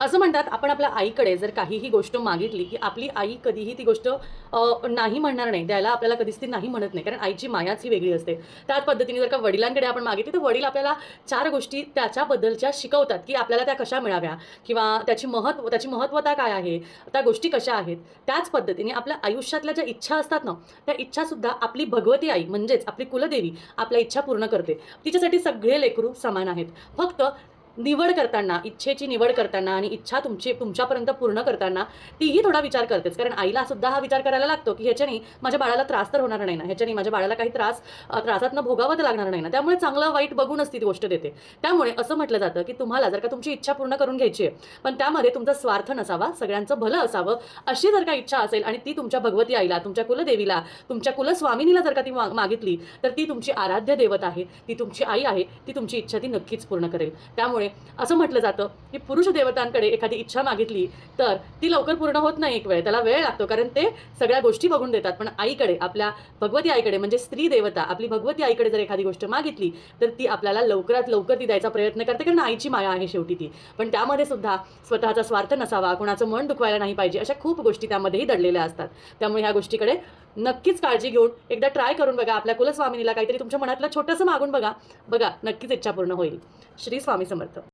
असं म्हणतात आपण आपल्या आईकडे जर काहीही गोष्ट मागितली की आपली आई कधीही ती गोष्ट नाही म्हणणार नाही द्यायला आपल्याला कधीच ती नाही म्हणत नाही कारण आईची मायाच ही वेगळी असते. त्याच पद्धतीने जर का वडिलांकडे आपण मागितली तर वडील आपल्याला चार गोष्टी त्याच्याबद्दलच्या शिकवतात की आपल्याला त्या कशा मिळाव्या किंवा त्याची महत्त्व त्याची महत्त्वता काय आहे त्या गोष्टी कशा आहेत. त्याच पद्धतीने आपल्या आयुष्यातल्या ज्या इच्छा असतात ना त्या इच्छासुद्धा आपली भगवती आई म्हणजेच आपली कुलदेवी आपल्या इच्छा पूर्ण करते. तिच्यासाठी सगळे लेकरू समान आहेत. फक्त निवड करताना इच्छेची निवड करताना आणि इच्छा तुमची तुमच्यापर्यंत पूर्ण करताना तीही थोडा विचार करतेच कारण आईला सुद्धा हा विचार करायला लागतो की ह्याच्याने माझ्या बाळाला त्रास तर होणार नाही ना. ह्याच्याने माझ्या बाळाला काही त्रास त्रासातनं भोगावं तर लागणार नाही ना. त्यामुळे चांगलं वाईट बघूनच ती गोष्ट देते. त्यामुळे असं म्हटलं जातं की तुम्हाला जर का तुमची इच्छा पूर्ण करून घ्यायची आहे पण त्यामध्ये तुमचा स्वार्थ नसावा सगळ्यांचं भलं असावं अशी जर का इच्छा असेल आणि ती तुमच्या भगवती आईला तुमच्या कुलदेवीला तुमच्या कुलस्वामिनीला जर का ती मा- मागितली तर ती तुमची आराध्य देवत आहे ती तुमची आई आहे ती तुमची इच्छा ती नक्कीच पूर्ण करेल. त्यामुळे असं म्हटलं जातं की पुरुष देवतांकडे एखादी इच्छा मागितली तर ती लवकर पूर्ण होत नाही एक वेळ. त्याला वेळ लागतो कारण ते सगळ्या गोष्टी बघून देतात. पण आईकडे आपल्या भगवती आईकडे म्हणजे स्त्री देवता आपली भगवती आईकडे जर एखादी गोष्ट मागितली तर ती आपल्याला लवकरात लवकर ती द्यायचा प्रयत्न करते कारण आईची माया आहे शेवटी ती. पण त्यामध्ये सुद्धा स्वतःचा स्वार्थ नसावा कोणाचं मन दुखवायला नाही पाहिजे अशा खूप गोष्टी त्यामध्येही दडलेल्या असतात. त्यामुळे ह्या गोष्टीकडे नक्कीच काळजी घेऊन एकदा ट्राय करून बघा. आपल्या कुलस्वामिनीला काहीतरी तुमच्या मनातलं छोटंसं मागून बघा. बघा नक्कीच इच्छा पूर्ण होईल. श्री स्वामी समर्थ.